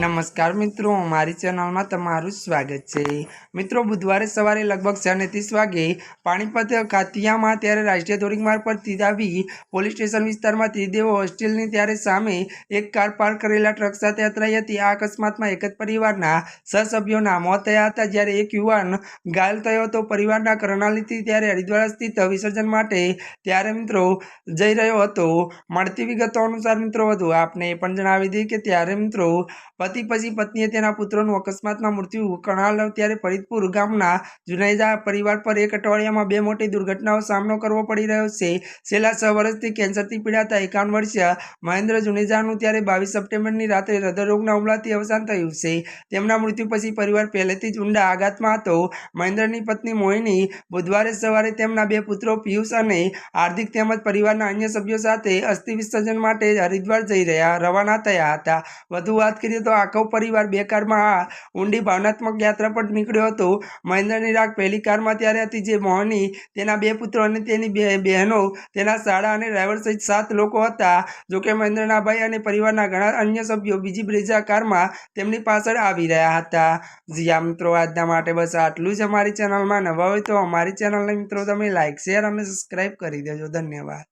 નમસ્કાર મિત્રો, મારી ચેનલમાં તમારું સ્વાગત છે. મિત્રો, બુધવારે સવારે લગભગ છ ને ત્રીસ વાગે પાણીપત ખાતિયામાં ત્યારે રાષ્ટ્રીય ધોરીમાર્ગ પર તીરાવી પોલીસ સ્ટેશન વિસ્તારમાં ત્રિદેવો હોસ્ટેલની ત્યારે સામે એક કાર પાર્ક કરેલા ટ્રક સાથે અથડાઈ હતી. આ અકસ્માતમાં એક જ પરિવારના છ સભ્યોના મોત થયા હતા. જ્યારે એક યુવાન ઘાયલ થયો હતો. પરિવારના કરણાલીથી ત્યારે હરિદ્વાર સ્થિત વિસર્જન માટે ત્યારે મિત્રો જઈ રહ્યો હતો. મળતી વિગતો અનુસાર મિત્રો વધુ આપને એ પણ જણાવી દઈએ કે ત્યારે મિત્રો પતિ પછી પત્નીએ તેના પુત્રનું અકસ્માતમાં મૃત્યુ કણાલ ત્યારે ફરીદપુર ગામના જુનેજા પરિવાર પર એક અઠવાડિયામાં બે મોટી દુર્ઘટનાઓ સામનો કરવો પડી રહ્યો છે. છેલ્લા છ વર્ષથી કેન્સરથી પીડાતા એકાવન વર્ષીય મહેન્દ્ર જુનેજાનું ત્યારે બાવીસ સપ્ટેમ્બરની રાત્રે હૃદયરોગના હુમલાથી અવસાન થયું છે. તેમના મૃત્યુ પછી પરિવાર પહેલેથી જ ઊંડા આઘાતમાં હતો. મહેન્દ્રની પત્ની મોહિની બુધવારે સવારે તેમના બે પુત્રો પિયુષ અને હાર્દિક તેમજ પરિવારના અન્ય સભ્યો સાથે અસ્થિ વિસર્જન માટે હરિદ્વાર જઈ રહ્યા રવાના થયા હતા. વધુ વાત કરીએ તો આખો પરિવાર બે કારમાં આ ઊંડી ભાવનાત્મક યાત્રા પર નીકળ્યો હતો. મહેન્દ્રની રાગ પહેલી કારમાં ત્યારે હતી જે મોહની, તેના બે પુત્રો અને તેની બે બહેનો, તેના શાળા અને ડ્રાઈવર સહિત સાત લોકો હતા. જોકે મહેન્દ્રના ભાઈ અને પરિવારના ઘણા અન્ય સભ્યો બીજી બ્રેઝા કારમાં તેમની પાછળ આવી રહ્યા હતા. જીયા મિત્રો, આજના માટે બસ આટલું જ અમારી ચેનલમાં નવા હોય તો અમારી ચેનલને મિત્રો તમે લાઈક, શેર અને સબસ્ક્રાઈબ કરી દેજો. ધન્યવાદ.